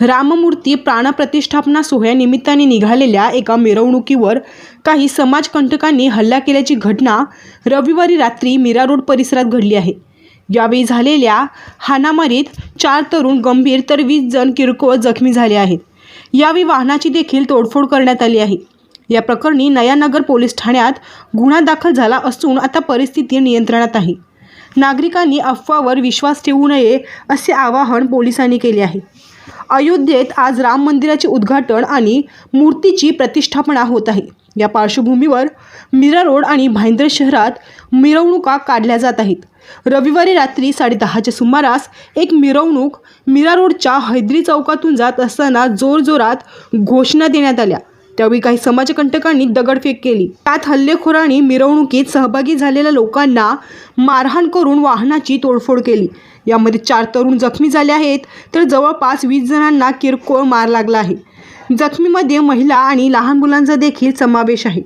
राममूर्ती प्राणप्रतिष्ठापना सोहळ्यानिमित्ताने निघालेल्या एका मिरवणुकीवर काही समाजकंटकांनी हल्ला केल्याची घटना रविवारी रात्री मीरा रोड परिसरात घडली आहे. यावेळी झालेल्या हाणामारीत चार तरुण गंभीर तर वीस जण किरकोळ जखमी झाले आहेत. यावेळी वाहनाची देखील तोडफोड करण्यात आली आहे. या प्रकरणी नयानगर पोलीस ठाण्यात गुन्हा दाखल झाला असून आता परिस्थिती नियंत्रणात आहे. नागरिकांनी अफवावर विश्वास ठेवू नये असे आवाहन पोलिसांनी केले आहे. अयोध्येत आज राम मंदिराचे उद्घाटन आणि मूर्तीची प्रतिष्ठापना होत आहे. या पार्श्वभूमीवर मीरा रोड आणि भाईंदर शहरात मिरवणुका काढल्या जात आहेत. रविवारी रात्री साडेदहाच्या सुमारास एक मिरवणूक मीरा रोडच्या हैदरी चौकातून जात असताना जोरजोरात घोषणा देण्यात आल्या. त्यावेळी काही समाजकंटकांनी दगडफेक केली. त्यात हल्लेखोरांनी मिरवणुकीत सहभागी झालेल्या लोकांना मारहाण करून वाहनाची तोडफोड केली. यामध्ये चार तरुण जखमी झाले आहेत तर जवळपास वीस जणांना किरकोळ मार लागला आहे. जखमीमध्ये महिला आणि लहान मुलांचा देखील समावेश आहे.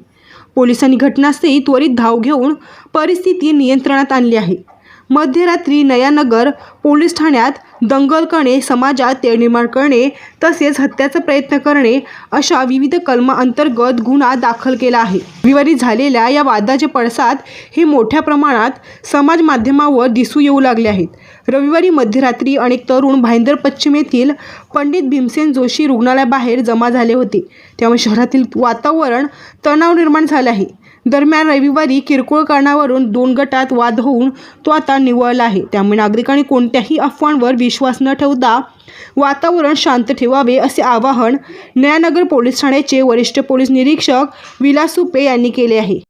पोलिसांनी घटनास्थळी त्वरित धाव घेऊन परिस्थिती नियंत्रणात आणली आहे. मध्यरात्री नयानगर पोलीस ठाण्यात दंगल करणे समाजात तेढ निर्माण करणे तसेच हत्याचा प्रयत्न करणे अशा विविध कलमांतर्गत गुन्हा दाखल केला आहे. रविवारी झालेल्या या वादाचे पडसाद हे मोठ्या प्रमाणात समाज माध्यमावर दिसू येऊ लागले आहेत. रविवारी मध्यरात्री अनेक तरुण भाईंदर पश्चिम येथील पंडित भीमसेन जोशी रुग्णालयाबाहेर जमा झाले होते. त्यामुळे शहरातील वातावरण तणाव निर्माण झाले आहे. दरम्यान रविवारी किरकोळ कारणावरून दोन गटात वाद होऊन तो आता निवळला आहे. त्यामुळे नागरिकांनी कोणत्याही अफवांवर विश्वास न ठेवता वातावरण शांत ठेवावे असे आवाहन नयानगर पोलीस ठाण्याचे वरिष्ठ पोलीस निरीक्षक विलास सुपे यांनी केले आहे.